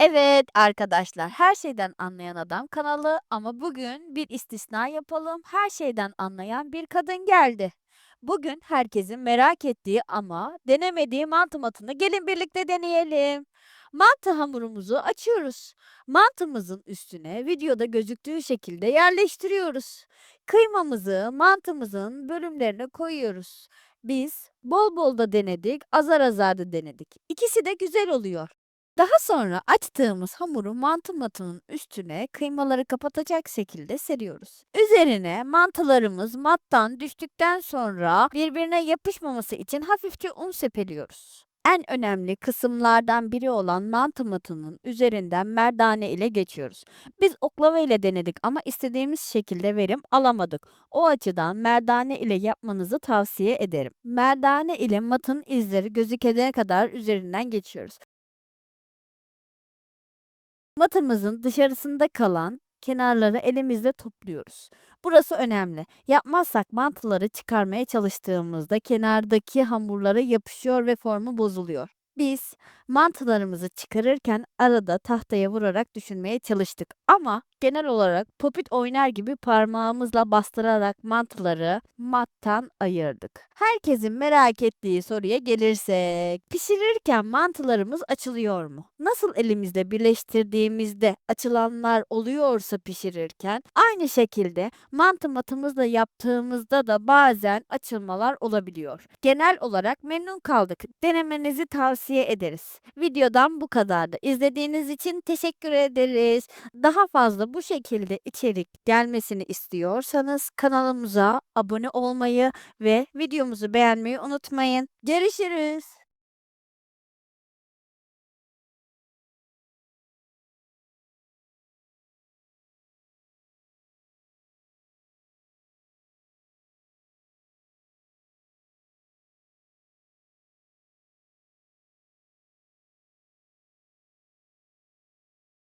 Evet arkadaşlar, Her Şeyden Anlayan Adam kanalı ama bugün bir istisna yapalım. Her şeyden anlayan bir kadın geldi. Bugün herkesin merak ettiği ama denemediği mantı matını gelin birlikte deneyelim. Mantı hamurumuzu açıyoruz. Mantımızın üstüne videoda gözüktüğü şekilde yerleştiriyoruz. Kıymamızı mantımızın bölümlerine koyuyoruz. Biz bol bol da denedik, azar azar da denedik. İkisi de güzel oluyor. Daha sonra açtığımız hamuru mantı matının üstüne kıymaları kapatacak şekilde seriyoruz. Üzerine mantılarımız mattan düştükten sonra birbirine yapışmaması için hafifçe un sepeliyoruz. En önemli kısımlardan biri olan mantı matının üzerinden merdane ile geçiyoruz. Biz oklava ile denedik ama istediğimiz şekilde verim alamadık. O açıdan merdane ile yapmanızı tavsiye ederim. Merdane ile matın izleri gözükene kadar üzerinden geçiyoruz. Matımızın dışarısında kalan kenarları elimizle topluyoruz. Burası önemli. Yapmazsak mantıları çıkarmaya çalıştığımızda kenardaki hamurlara yapışıyor ve formu bozuluyor. Biz mantılarımızı çıkarırken arada tahtaya vurarak düşünmeye çalıştık ama genel olarak popit oynar gibi parmağımızla bastırarak mantıları mattan ayırdık. Herkesin merak ettiği soruya gelirsek, pişirirken mantılarımız açılıyor mu? Nasıl elimizle birleştirdiğimizde açılanlar oluyorsa pişirirken, aynı şekilde mantı matımızla yaptığımızda da bazen açılmalar olabiliyor. Genel olarak memnun kaldık. Denemenizi tavsiye ederiz. Videodan bu kadardı. İzlediğiniz için teşekkür ederiz. Daha fazla bu şekilde içerik gelmesini istiyorsanız kanalımıza abone olmayı ve videomuzu beğenmeyi unutmayın. Görüşürüz.